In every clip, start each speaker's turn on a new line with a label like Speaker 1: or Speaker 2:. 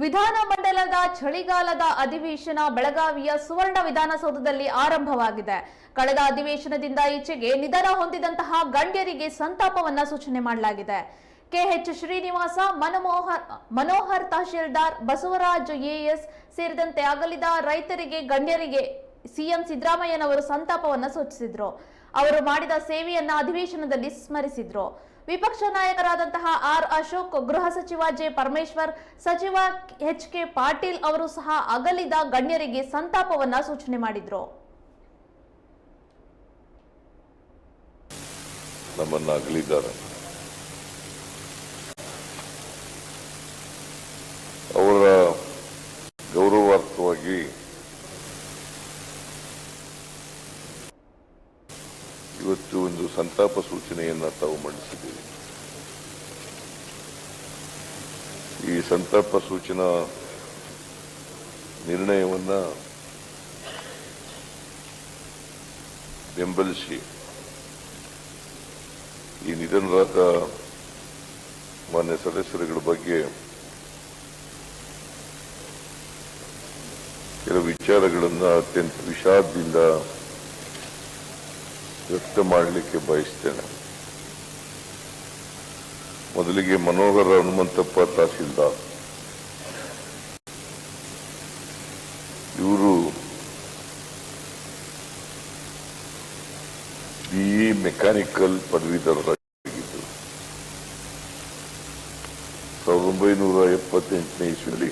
Speaker 1: ವಿಧಾನಮಂಡಲದ ಚಳಿಗಾಲದ ಅಧಿವೇಶನ ಬೆಳಗಾವಿಯ ಸುವರ್ಣ ವಿಧಾನಸೌಧದಲ್ಲಿ ಆರಂಭವಾಗಿದೆ. ಕಳೆದ ಅಧಿವೇಶನದಿಂದ ಈಚೆಗೆ ನಿಧನ ಹೊಂದಿದಂತಹ ಗಣ್ಯರಿಗೆ ಸಂತಾಪವನ್ನ ಸೂಚನೆ ಮಾಡಲಾಗಿದೆ. ಕೆಎಚ್ ಶ್ರೀನಿವಾಸ ಮನಮೋಹರ್ ಮನೋಹರ್ ತಹಶೀಲ್ದಾರ್, ಬಸವರಾಜ್ ಎಎಸ್ ಸೇರಿದಂತೆ ಅಗಲಿದ ರೈತರಿಗೆ, ಗಣ್ಯರಿಗೆ ಸಿಎಂ ಸಿದ್ದರಾಮಯ್ಯನವರು ಸಂತಾಪವನ್ನ ಸೂಚಿಸಿದ್ರು. ಅವರು ಮಾಡಿದ ಸೇವೆಯನ್ನ ಅಧಿವೇಶನದಲ್ಲಿ ಸ್ಮರಿಸಿದ್ರು. ವಿಪಕ್ಷ ನಾಯಕರಾದಂತಹ ಆರ್ ಅಶೋಕ್, ಗೃಹ ಸಚಿವ ಜೆ ಪರಮೇಶ್ವರ್, ಸಚಿವ ಎಚ್ ಕೆ ಪಾಟೀಲ್ ಅವರು ಸಹ ಅಗಲಿದ ಗಣ್ಯರಿಗೆ ಸಂತಾಪವನ್ನ ಸೂಚನೆ ಮಾಡಿದ್ರು.
Speaker 2: ನಮ್ಮನ್ನ ಅಗಲಿದ್ದಾರೆ ಅವರ ಗೌರವಾರ್ಥವಾಗಿ ಇವತ್ತು ಒಂದು ಸಂತಾಪ ಸೂಚನೆಯನ್ನು ತಾವು ಮಂಡಿಸಿದ್ದೀವಿ. ಈ ಸಂತಾಪ ಸೂಚನಾ ನಿರ್ಣಯವನ್ನ ಬೆಂಬಲಿಸಿ ಈ ನಿಧನರಾದ ಮಾನ್ಯ ಸದಸ್ಯರುಗಳ ಬಗ್ಗೆ ಕೆಲವು ವಿಚಾರಗಳನ್ನು ಅತ್ಯಂತ ವಿಷಾದದಿಂದ ವ್ಯಕ್ತ ಮಾಡಲಿಕ್ಕೆ ಬಯಸ್ತೇನೆ. ಮೊದಲಿಗೆ ಮನೋಹರ ಹನುಮಂತಪ್ಪ ತಹಸೀಲ್ದಾರ್. ಇವರು ಬಿಇ ಮೆಕ್ಯಾನಿಕಲ್ ಪದವೀಧರರಾಗಿದ್ದರು ಸಾವಿರದ ಒಂಬೈನೂರ ಎಪ್ಪತ್ತೆಂಟನೇ ಇಸ್ವಿಯಲ್ಲಿ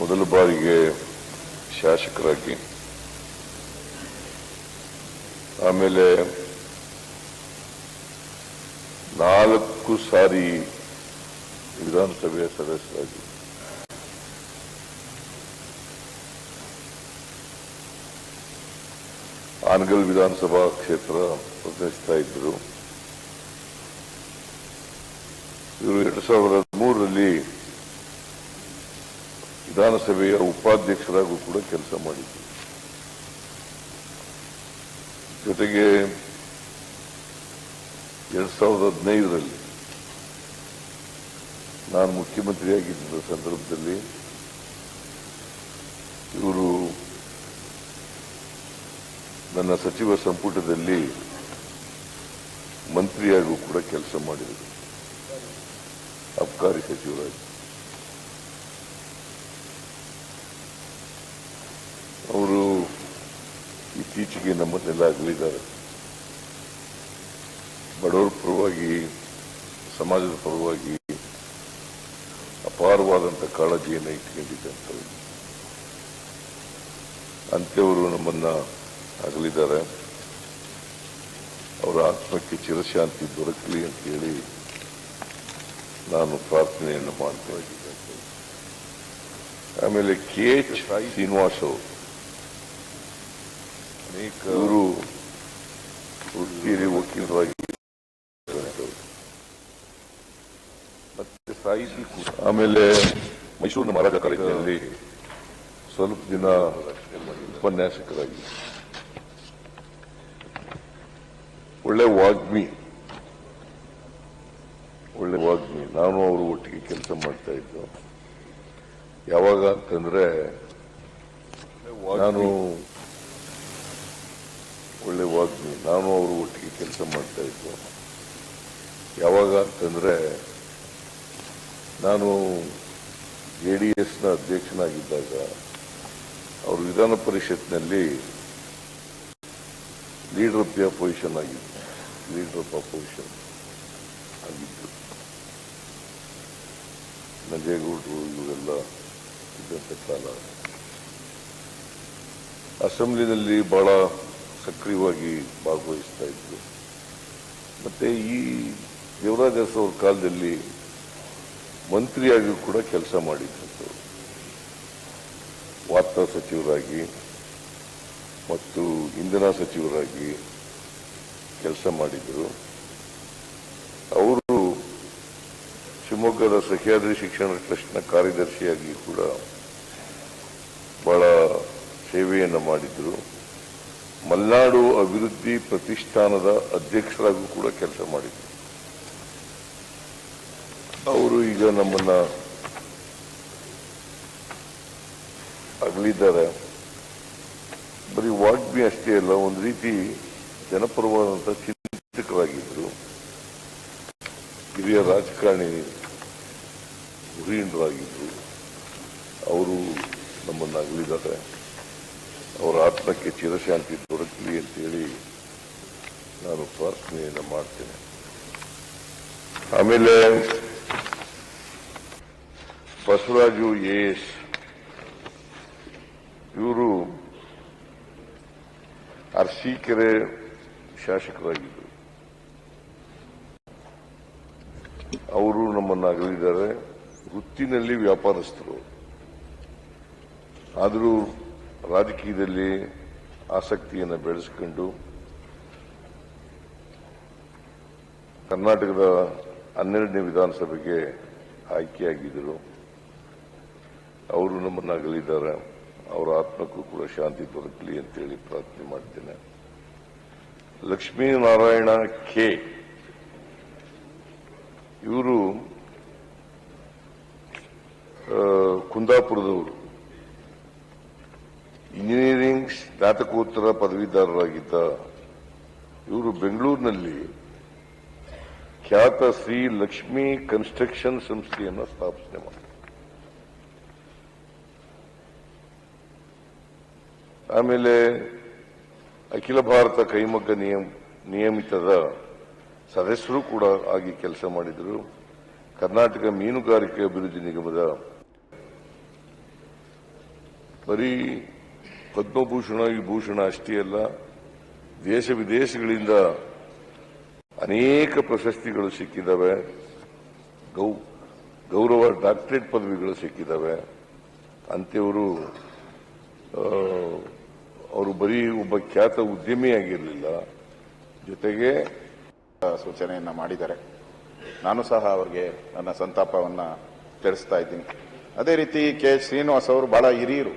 Speaker 2: ಮೊದಲ ಬಾರಿಗೆ ಶಾಸಕರಾಗಿ ಆಮೇಲೆ ನಾಲ್ಕು ಸಾರಿ ವಿಧಾನಸಭೆಯ ಸದಸ್ಯರಾಗಿ. ಆನ್ಗಲ್ ವಿಧಾನಸಭಾ ಕ್ಷೇತ್ರ ಪ್ರತಿನಿಧಿಸ್ತಾ ಇದ್ದರು ಇವರು ಎರಡ್ ಸಾವಿರದ ಮೂರರಲ್ಲಿ ವಿಧಾನಸಭೆಯ ಉಪಾಧ್ಯಕ್ಷರಾಗೂ ಕೂಡ ಕೆಲಸ ಮಾಡಿದ್ರು. ಜೊತೆಗೆ ಎರಡ್ ಸಾವಿರದ ಹದಿನೈದರಲ್ಲಿ ನಾನು ಮುಖ್ಯಮಂತ್ರಿಯಾಗಿದ್ದ ಸಂದರ್ಭದಲ್ಲಿ ಇವರು ನನ್ನ ಸಚಿವ ಸಂಪುಟದಲ್ಲಿ ಮಂತ್ರಿಯಾಗೂ ಕೂಡ ಕೆಲಸ ಮಾಡಿದರು. ಅಬ್ಕಾರಿ ಸಚಿವರಾಗಿ ಅವರು ಇತ್ತೀಚೆಗೆ ನಮ್ಮನ್ನೆಲ್ಲ ಅಗಲಿದ್ದಾರೆ ಬಡವರ ಪರವಾಗಿ, ಸಮಾಜದ ಪರವಾಗಿ ಅಪಾರವಾದಂಥ ಕಾಳಜಿಯನ್ನು ಇಟ್ಕೊಂಡಿದ್ದಂಥವ್ರು ಅಂತ್ಯವರು ನಮ್ಮನ್ನ ಅಗಲಿದ್ದಾರೆ. ಅವರ ಆತ್ಮಕ್ಕೆ ಚಿರಶಾಂತಿ ದೊರಕಲಿ ಅಂತ ಹೇಳಿ ನಾನು ಪ್ರಾರ್ಥನೆಯನ್ನು ಮಾಡ್ತಾ ಇದ್ದೀನಿ. ಆಮೇಲೆ ಕೆ ಎಚ್ ಶ್ರೀನಿವಾಸ್ ಅವರು. ಅನೇಕ ಅವರು ವೃತ್ತಿಯಲ್ಲಿ ವಕೀಲರಾಗಿ ಮತ್ತೆ ಸಾಹಿತಿ ಆಮೇಲೆ ಮೈಸೂರಿನ ಮಹಾರಾಜ ಕಾಲೇಜಿನಲ್ಲಿ ಸ್ವಲ್ಪ ದಿನ ಉಪನ್ಯಾಸಕರಾಗಿ. ಒಳ್ಳೆ ವಾಗ್ಮಿ. ಒಳ್ಳೆ ವಾಗ್ಮಿ. ನಾನು ಅವರು ಒಟ್ಟಿಗೆ ಕೆಲಸ ಮಾಡ್ತಾ ಇದ್ದು. ಯಾವಾಗ ಅಂತಂದ್ರೆ ನಾನು ಒಳ್ಳೆ ವಾಗ್ಮಿ. ನಾನು ಅವರು ಒಟ್ಟಿಗೆ ಕೆಲಸ ಮಾಡ್ತಾ ಇದ್ದೆ. ಯಾವಾಗ ಅಂತಂದ್ರೆ, ನಾನು ಜೆ ಡಿ ಎಸ್ನ ಅಧ್ಯಕ್ಷನಾಗಿದ್ದಾಗ, ಅವರು ವಿಧಾನ ಪರಿಷತ್ನಲ್ಲಿ ಲೀಡರ್ ಆಫ್ ದಿ ಅಪೋಸಿಷನ್ ಆಗಿದ್ದೆ. ಲೀಡರ್ ಆಫ್ ಅಪೋಸಿಷನ್ ಆಗಿದ್ದು. ನಂಜೇಗೌಡರು, ಇವರೆಲ್ಲ ಇದ್ದಂಥ ಕಾಲ. ಅಸೆಂಬ್ಲಿನಲ್ಲಿ ಬಹಳ ಸಕ್ರಿಯವಾಗಿ ಭಾಗವಹಿಸ್ತಾ ಇದ್ರು. ಮತ್ತೆ ಈ ದೇವರಾಜ ಅರಸು ಅವ್ರ ಕಾಲದಲ್ಲಿ ಮಂತ್ರಿಯಾಗಿ ಕೂಡ ಕೆಲಸ ಮಾಡಿದ್ದಂಥವ್ರು. ವಾರ್ತಾ ಸಚಿವರಾಗಿ ಮತ್ತು ಇಂಧನ ಸಚಿವರಾಗಿ ಕೆಲಸ ಮಾಡಿದರು. ಅವರು ಶಿವಮೊಗ್ಗದ ಸಹ್ಯಾದ್ರಿ ಶಿಕ್ಷಣ ಟ್ರಸ್ಟ್ನ ಕಾರ್ಯದರ್ಶಿಯಾಗಿ ಕೂಡ ಬಹಳ ಸೇವೆಯನ್ನು ಮಾಡಿದ್ರು. ಮಲ್ನಾಡು ಅಭಿವೃದ್ಧಿ ಪ್ರತಿಷ್ಠಾನದ ಅಧ್ಯಕ್ಷರಾಗೂ ಕೂಡ ಕೆಲಸ ಮಾಡಿದ್ರು. ಅವರು ಈಗ ನಮ್ಮನ್ನ ಅಗಲಿದ್ದಾರೆ. ಬರೀ ವಾಗ್ಮಿ ಅಷ್ಟೇ ಅಲ್ಲ, ಒಂದು ರೀತಿ ಜನಪರವಾದಂಥ ಚಿಂತಕರಾಗಿದ್ದರು ಹಿರಿಯ ರಾಜಕಾರಣಿ ಧುರೀಣರಾಗಿದ್ದರು ಅವರು ನಮ್ಮನ್ನು ಅಗಲಿದ್ದಾರೆ. ಅವರ ಆತ್ಮಕ್ಕೆ ಚಿರಶಾಂತಿ ದೊರಕಲಿ ಅಂತೇಳಿ ನಾನು ಪ್ರಾರ್ಥನೆಯನ್ನು ಮಾಡ್ತೇನೆ. ಆಮೇಲೆ ಬಸವರಾಜು ಎಸ್ ಇವರು ಅರಸೀಕೆರೆ ಶಾಸಕರಾಗಿದ್ದರು ಅವರು ನಮ್ಮನ್ನು ಅಗಲಿದ್ದಾರೆ. ವೃತ್ತಿನಲ್ಲಿ ವ್ಯಾಪಾರಸ್ಥರು. ಆದರೂ ರಾಜಕೀಯದಲ್ಲಿ ಆಸಕ್ತಿಯನ್ನು ಬೆಳೆಸಿಕೊಂಡು ಕರ್ನಾಟಕದ ಹನ್ನೆರಡನೇ ವಿಧಾನಸಭೆಗೆ ಆಯ್ಕೆಯಾಗಿದ್ದರು. ಅವರು ನಮ್ಮನ್ನು ಅಗಲಿದ್ದಾರೆ ಅವರ ಆತ್ಮಕ್ಕೂ ಕೂಡ ಶಾಂತಿ ದೊರಕಲಿ ಅಂತೇಳಿ ಪ್ರಾರ್ಥನೆ ಮಾಡ್ತೇನೆ. ಲಕ್ಷ್ಮೀನಾರಾಯಣ ಕೆ. ಇವರು ಕುಂದಾಪುರದವರು. ಇಂಜಿನಿಯರಿಂಗ್ ಸ್ನಾತಕೋತ್ತರ ಪದವೀಧರರಾಗಿದ್ದ ಇವರು ಬೆಂಗಳೂರಿನಲ್ಲಿ ಖ್ಯಾತ ಶ್ರೀ ಲಕ್ಷ್ಮೀ ಕನ್ಸ್ಟ್ರಕ್ಷನ್ ಸಂಸ್ಥೆಯನ್ನು ಸ್ಥಾಪನೆ ಮಾಡಿದರು. ಆಮೇಲೆ ಅಖಿಲ ಭಾರತ ಕೈಮಗ್ಗ ನಿಯಮ, ನಿಯಮಿತದ ಸದಸ್ಯರು ಕೂಡ ಆಗಿ ಕೆಲಸ ಮಾಡಿದರು. ಕರ್ನಾಟಕ ಮೀನುಗಾರಿಕೆ ಅಭಿವೃದ್ಧಿ ನಿಗಮದ ಬರೀ ಪದ್ಮಭೂಷಣ ವಿಭೂಷಣ ಅಷ್ಟೇ ಅಲ್ಲ, ದೇಶ ವಿದೇಶಗಳಿಂದ ಅನೇಕ ಪ್ರಶಸ್ತಿಗಳು ಸಿಕ್ಕಿದ್ದಾವೆ ಗೌ, ಗೌರವ ಡಾಕ್ಟರೇಟ್ ಪದವಿಗಳು ಸಿಕ್ಕಿದ್ದಾವೆ ಅಂತೆಯವರು ಅವರು ಬರೀ ಒಬ್ಬ ಖ್ಯಾತ ಉದ್ಯಮಿಯಾಗಿರಲಿಲ್ಲ ಜೊತೆಗೆ
Speaker 3: ಸೂಚನೆಯನ್ನು ಮಾಡಿದ್ದಾರೆ. ನಾನು ಸಹ ಅವರಿಗೆ ನನ್ನ ಸಂತಾಪವನ್ನ ತಿಳಿಸ್ತಾ ಇದ್ದೀನಿ. ಅದೇ ರೀತಿ ಕೆ ಶ್ರೀನಿವಾಸ್ ಅವರು ಬಹಳ ಹಿರಿಯರು.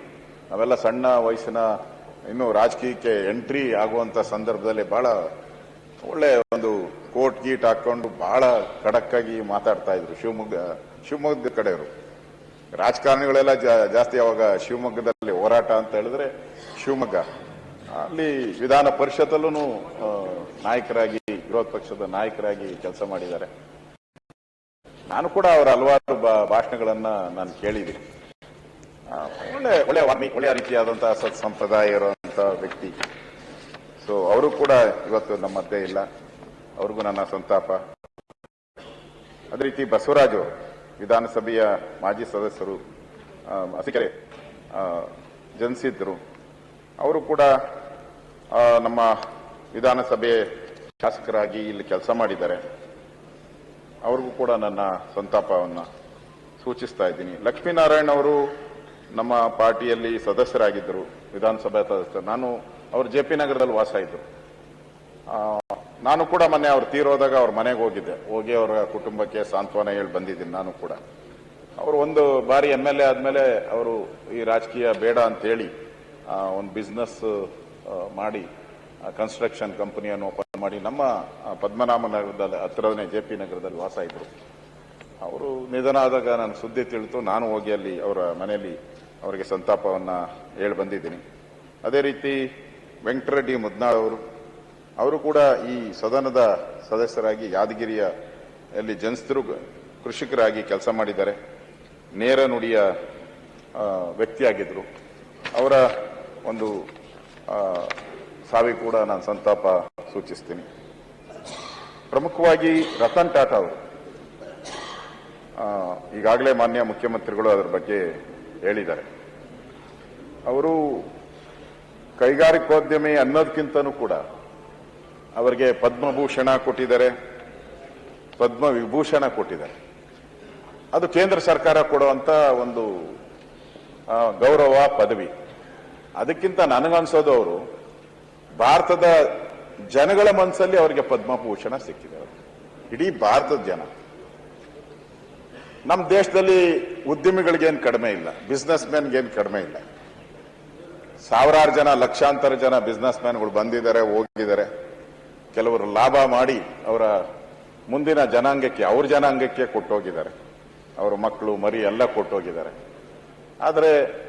Speaker 3: ನಾವೆಲ್ಲ ಸಣ್ಣ ವಯಸ್ಸಿನ, ಇನ್ನು ರಾಜಕೀಯಕ್ಕೆ ಎಂಟ್ರಿ ಆಗುವಂತ ಸಂದರ್ಭದಲ್ಲಿ ಬಹಳ ಒಳ್ಳೆ ಒಂದು ಕೋಟ್ ಗೀಟ್ ಹಾಕೊಂಡು ಬಹಳ ಖಡಕ್ಕಾಗಿ ಮಾತಾಡ್ತಾ ಇದ್ರು ಶಿವಮೊಗ್ಗ, ಶಿವಮೊಗ್ಗದ ಕಡೆಯವರು. ರಾಜಕಾರಣಿಗಳೆಲ್ಲ ಜಾಸ್ತಿ ಅವಾಗ ಶಿವಮೊಗ್ಗದಲ್ಲಿ ಹೋರಾಟ ಅಂತ ಹೇಳಿದ್ರೆ ಶಿವಮೊಗ್ಗ. ಅಲ್ಲಿ ವಿಧಾನ ಪರಿಷತ್ತಲ್ಲೂ ನಾಯಕರಾಗಿ, ವಿರೋಧ ಪಕ್ಷದ ನಾಯಕರಾಗಿ ಕೆಲಸ ಮಾಡಿದ್ದಾರೆ. ನಾನು ಕೂಡ ಅವರ ಹಲವಾರು ಭಾಷಣಗಳನ್ನ ನಾನು ಕೇಳಿದ್ದೀನಿ. ಒಳ್ಳೆ ಒಳ್ಳೆ ಒಳ್ಳೆಯ ರೀತಿಯಾದಂತಹ ಸತ್ ಸಂಪ್ರದಾಯ ಇರುವಂತಹ ವ್ಯಕ್ತಿ. ಸೊ ಅವರು ಕೂಡ ಇವತ್ತು ನಮ್ಮ ಮಧ್ಯೆ ಇಲ್ಲ. ಅವ್ರಿಗೂ ನನ್ನ ಸಂತಾಪ. ಅದೇ ರೀತಿ ಬಸವರಾಜು ವಿಧಾನಸಭೆಯ ಮಾಜಿ ಸದಸ್ಯರು ಅಸಿಕೆರೆ ಜನಿಸಿದ್ರು ಅವರು ಕೂಡ ನಮ್ಮ ವಿಧಾನಸಭೆ ಶಾಸಕರಾಗಿ ಇಲ್ಲಿ ಕೆಲಸ ಮಾಡಿದ್ದಾರೆ. ಅವ್ರಿಗೂ ಕೂಡ ನನ್ನ ಸಂತಾಪವನ್ನು ಸೂಚಿಸ್ತಾ ಇದ್ದೀನಿ. ಲಕ್ಷ್ಮೀನಾರಾಯಣ್ ಅವರು ನಮ್ಮ ಪಾರ್ಟಿಯಲ್ಲಿ ಸದಸ್ಯರಾಗಿದ್ದರು, ವಿಧಾನಸಭೆ ಸದಸ್ಯರು. ನಾನು ಅವರು ಜೆ ಪಿ ನಗರದಲ್ಲಿ ವಾಸ ಇದ್ದರು. ನಾನು ಕೂಡ ಮೊನ್ನೆ ಅವ್ರು ತೀರೋದಾಗ ಅವ್ರ ಮನೆಗೆ ಹೋಗಿದ್ದೆ. ಹೋಗಿ ಅವರ ಕುಟುಂಬಕ್ಕೆ ಸಾಂತ್ವನ ಹೇಳಿ ಬಂದಿದ್ದೀನಿ ನಾನು ಕೂಡ. ಅವರು ಒಂದು ಬಾರಿ ಎಂ ಎಲ್ ಎ ಆದಮೇಲೆ ಅವರು ಈ ರಾಜಕೀಯ ಬೇಡ ಅಂತ ಹೇಳಿ ಒಂದು ಬಿಸ್ನೆಸ್ ಮಾಡಿ ಕನ್ಸ್ಟ್ರಕ್ಷನ್ ಕಂಪನಿಯನ್ನು ಓಪನ್ ಮಾಡಿ ನಮ್ಮ ಪದ್ಮನಾಭ ನಗರದಲ್ಲಿ ಜೆ ಪಿ ನಗರದಲ್ಲಿ ವಾಸ ಇದ್ದರು. ಅವರು ನಿಧನ ಆದಾಗ ನಾನು ಸುದ್ದಿ ತಿಳಿತು ನಾನು ಹೋಗಿ ಅಲ್ಲಿ ಅವರ ಮನೆಯಲ್ಲಿ ಅವರಿಗೆ ಸಂತಾಪವನ್ನು ಹೇಳಿ ಬಂದಿದ್ದೀನಿ. ಅದೇ ರೀತಿ ವೆಂಕಟರೆಡ್ಡಿ ಮುದ್ನಾಳ್ ಅವರು ಅವರು ಕೂಡ ಈ ಸದನದ ಸದಸ್ಯರಾಗಿ ಯಾದಗಿರಿಯ ಅಲ್ಲಿ ಜನಿಸಿದ್ರು ಕೃಷಿಕರಾಗಿ ಕೆಲಸ ಮಾಡಿದ್ದಾರೆ. ನೇರ ನುಡಿಯ ವ್ಯಕ್ತಿಯಾಗಿದ್ದರು ಅವರ ಒಂದು ಸಾವಿ ಕೂಡ ನಾನು ಸಂತಾಪ ಸೂಚಿಸ್ತೀನಿ. ಪ್ರಮುಖವಾಗಿ ರತನ್ ಟಾಟಾ ಅವರು ಈಗಾಗಲೇ ಮಾನ್ಯ ಮುಖ್ಯಮಂತ್ರಿಗಳು ಅದರ ಬಗ್ಗೆ ಹೇಳಿದ್ದಾರೆ. ಅವರು ಕೈಗಾರಿಕೋದ್ಯಮಿ ಅನ್ನೋದಕ್ಕಿಂತನೂ ಕೂಡ ಅವರಿಗೆ ಪದ್ಮಭೂಷಣ ಕೊಟ್ಟಿದ್ದಾರೆ ಪದ್ಮ ವಿಭೂಷಣ ಕೊಟ್ಟಿದ್ದಾರೆ. ಅದು ಕೇಂದ್ರ ಸರ್ಕಾರ ಕೊಡುವಂತ ಒಂದು ಗೌರವ, ಪದವಿ. ಅದಕ್ಕಿಂತ ನನಗನ್ಸೋದು ಅವರು, ಭಾರತದ ಜನಗಳ ಮನಸ್ಸಲ್ಲಿ ಅವರಿಗೆ ಪದ್ಮಭೂಷಣ ಸಿಕ್ಕಿದೆ. ಅವರು ಇಡೀ ಭಾರತದ ಜನ. ನಮ್ಮ ದೇಶದಲ್ಲಿ ಉದ್ಯಮಿಗಳಿಗೇನು ಕಡಿಮೆ ಇಲ್ಲ ಬಿಸ್ನೆಸ್ ಮ್ಯಾನ್ಗೇನು ಕಡಿಮೆ ಇಲ್ಲ. ಸಾವಿರಾರು ಜನ, ಲಕ್ಷಾಂತರ ಜನ ಬಿಸ್ನೆಸ್ ಮ್ಯಾನ್ಗಳು ಬಂದಿದ್ದಾರೆ, ಹೋಗಿದ್ದಾರೆ. ಕೆಲವರು ಲಾಭ ಮಾಡಿ ಅವರ ಮುಂದಿನ ಜನಾಂಗಕ್ಕೆ, ಅವ್ರ ಜನಾಂಗಕ್ಕೆ ಕೊಟ್ಟೋಗಿದ್ದಾರೆ. ಅವರ ಮಕ್ಕಳು, ಮರಿ ಎಲ್ಲ ಕೊಟ್ಟೋಗಿದ್ದಾರೆ. ಆದರೆ